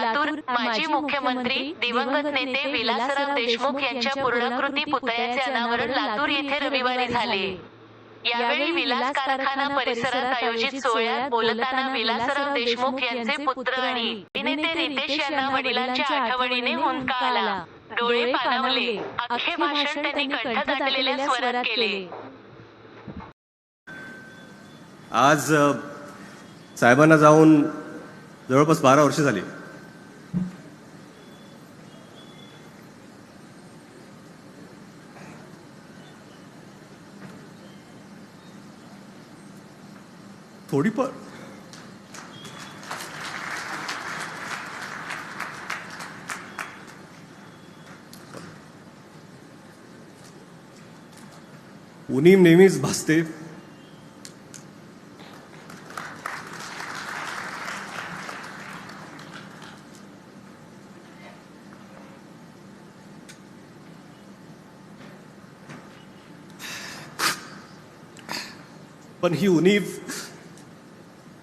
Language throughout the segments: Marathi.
लातूर माजी मुख्यमंत्री दिवंगत नेते विलासराव देशमुख यांच्या पूर्णाकृती पुतळ्याचे अनावरण लातूर येथे रविवारी झाले. यावेळी विलास कारखाना परिसरात आयोजित सोहळ्यात बोलताना विलासराव देशमुख यांचे पुत्र आणि अभिनेते रितेश यांना वडिलांच्या आठवणीने हुंदका आला डोळे पाणावले अख्खे भाषण त्यांनी कंठ दाटलेल्या स्वरात केले. आज साहेबांना जाऊन जवळपास बारा वर्ष झाली. थोडी पण नेहमीच भासते. पण ही उणीव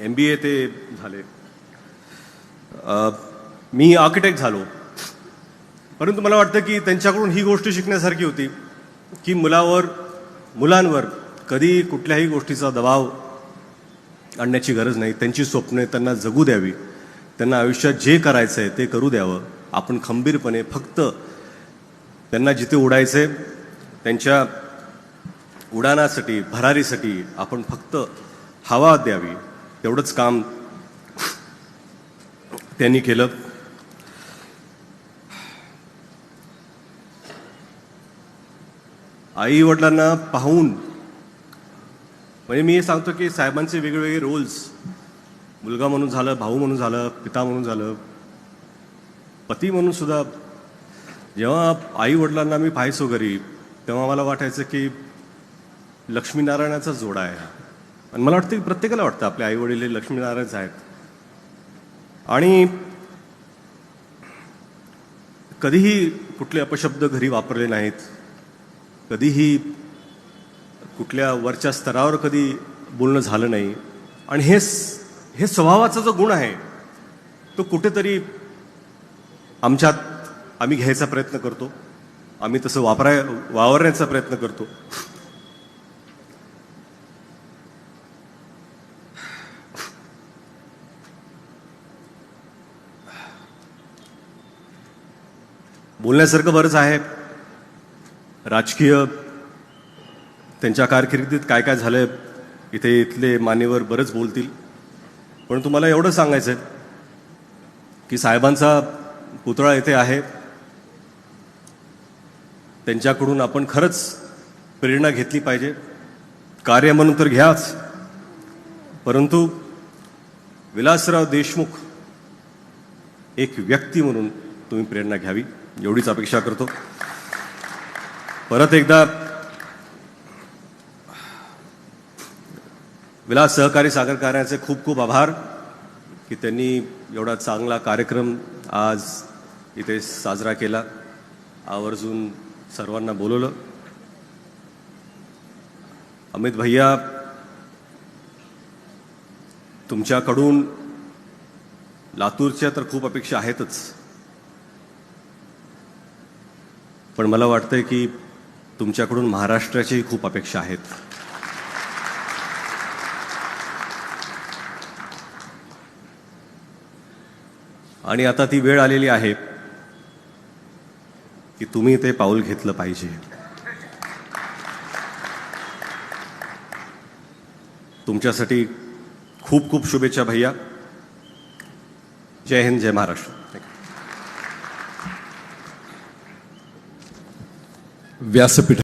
एम बी ए ते झाले. मी आर्किटेक्ट झालो. परंतु मला वाटतं की त्यांच्याकडून ही गोष्ट शिकण्यासारखी होती की मुलावर मुलांवर कधी कुठल्याही गोष्टीचा दबाव आणण्याची गरज नाही. त्यांची स्वप्ने त्यांना जगू द्यावी. त्यांना आयुष्यात जे करायचं आहे ते करू द्यावं. आपण खंबीरपणे फक्त त्यांना जिथे उडायचं आहे त्यांच्या उडाणासाठी भरारीसाठी आपण फक्त हवा द्यावी. तेवढंच काम त्यांनी केलं आई वडिलांना पाहून म्हणजे मी हे सांगतो की साहेबांचे वेगवेगळे रोल्स मुलगा म्हणून झालं भाऊ म्हणून झालं पिता म्हणून झालं पती म्हणून सुद्धा जेव्हा आई वडिलांना मी पाहायचो घरी तेव्हा मला वाटायचं की लक्ष्मीनारायणाचा जोडा आहे हा. आणि मला वाटतं की प्रत्येकाला वाटतं आपले आई वडील लक्ष्मीनारायणच आहेत. आणि कधीही कुठले अपशब्द घरी वापरले नाहीत. कधीही कुठल्या वरच्या स्तरावर कधी बोलणं झालं नाही. आणि हे हे स्वभावाचा जो गुण आहे तो कुठेतरी आमच्यात आम्ही घ्यायचा प्रयत्न करतो. आम्ही तसं वापराय वावरण्याचा प्रयत्न करतो. बोलण्यासारखं बरंच आहे. राजकीय त्यांच्या कारकिर्दीत काय काय झालंय इथे इथले मान्यवर बरंच बोलतील. पण तुम्हाला एवढं सांगायचं आहे की साहेबांचा पुतळा इथे आहे. त्यांच्याकडून आपण खरंच प्रेरणा घेतली पाहिजे. कार्य म्हणून तर घ्याच. परंतु विलासराव देशमुख एक व्यक्ती म्हणून तुम्ही प्रेरणा घ्यावी. एवढीच अपेक्षा करतो. परत एकदा विलास सहकारी सागर कार्याचे खूप खूप आभार की त्यांनी एवढा चांगला कार्यक्रम आज इथे साजरा केला. आवर्जून सर्वांना बोलवलं. अमित भैया तुमच्याकडून लातूरच्या तर खूप अपेक्षा आहेतच. पण मला वाटतंय की तुमच्याकडून महाराष्ट्राची खूप अपेक्षा आहेत. आणि आता ती वेळ आलेली आहे की तुम्ही ते पाऊल घेतलं पाहिजे. तुमच्यासाठी खूप खूप शुभेच्छा भैया. जय हिंद जय महाराष्ट्र. व्यासपीठ